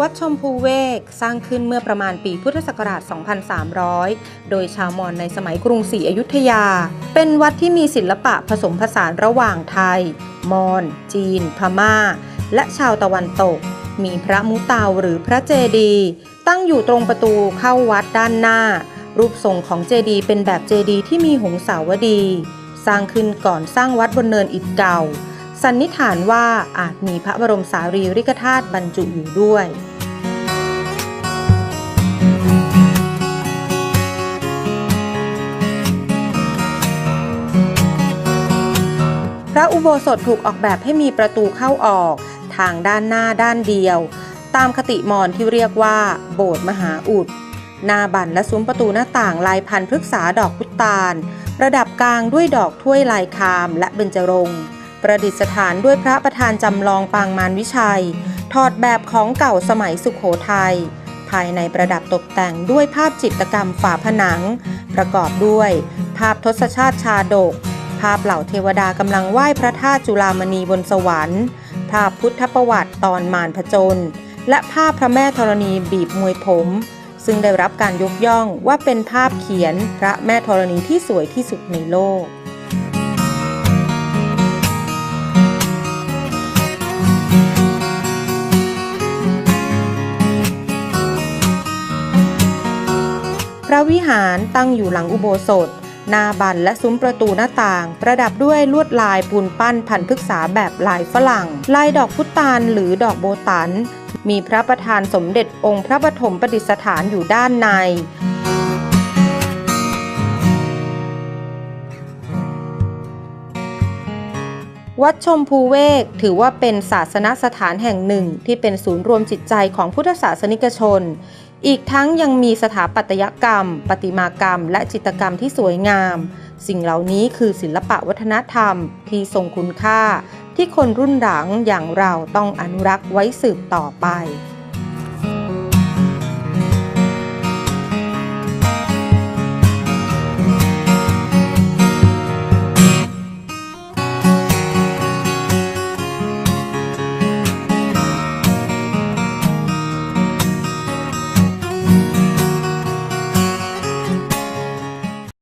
วัดชมพูเวกสร้างขึ้นเมื่อประมาณปีพุทธศักราช 2300 โดยชาวมอญในสมัยกรุงศรีอยุธยา เป็นวัดที่มีศิลปะผสมผสานระหว่างไทย มอญ จีน พม่า และชาวตะวันตก มีพระมุตาหรือพระเจดี ตั้งอยู่ตรงประตูเข้าวัดด้านหน้า รูปทรงของเจดีเป็นแบบเจดีที่มีหงสาวดี สร้างขึ้นก่อนสร้างวัดบนเนินอิฐเก่า สันนิษฐานว่าอาจมีพระบรมสารีริกธาตุบรรจุอยู่ด้วยพระอุโบสถถูกออกแบบให้มีประตูเข้าออก ทางด้านหน้าด้านเดียว ตามคติมอญที่เรียกว่า โบสถ์มหาอุด หน้าบันและซุ้มประตูหน้าต่างลายพันธุ์พฤกษาดอกพุตาล ประดับกลางด้วยดอกถ้วยลายคามและเบญจรงค์ ประดิษฐานด้วยพระประธานจำลองปางมารวิชัย ถอดแบบของเก่าสมัยสุขโขทัย ภายในประดับตกแต่งด้วยภาพจิตรกรรมฝาผนัง ประกอบด้วย ภาพทศชาติชาดก ภาพเหล่าเทวดากำลังไหว้พระธาตุจุฬามณีบนสวรรค์ ภาพพุทธประวัติตอนมารผจญ และภาพพระแม่ธรณีบีบมวยผม ซึ่งได้รับการยกย่องว่าเป็นภาพเขียนพระแม่ธรณีที่สวยที่สุดในโลก พระวิหารตั้งอยู่หลังอุโบสถ หน้าบันและซุ้มประตูหน้าต่าง ประดับด้วยลวดลายปูนปั้นพันธุ์พฤกษาแบบลายฝรั่ง ลายดอกพุตานหรือดอกโบตัน มีพระประธานสมเด็จองค์พระปฐมประดิษฐานอยู่ด้านในวัดชมพูเวกถือว่าเป็นศาสนสถานแห่งหนึ่งที่เป็นศูนย์รวมจิตใจของพุทธศาสนิกชน อีกทั้งยังมีสถาปัตยกรรม ประติมากรรม และจิตรกรรมที่สวยงาม สิ่งเหล่านี้คือศิลปะวัฒนธรรม ที่ทรงคุณค่า ที่คนรุ่นหลังอย่างเราต้องอนุรักษ์ไว้สืบต่อไป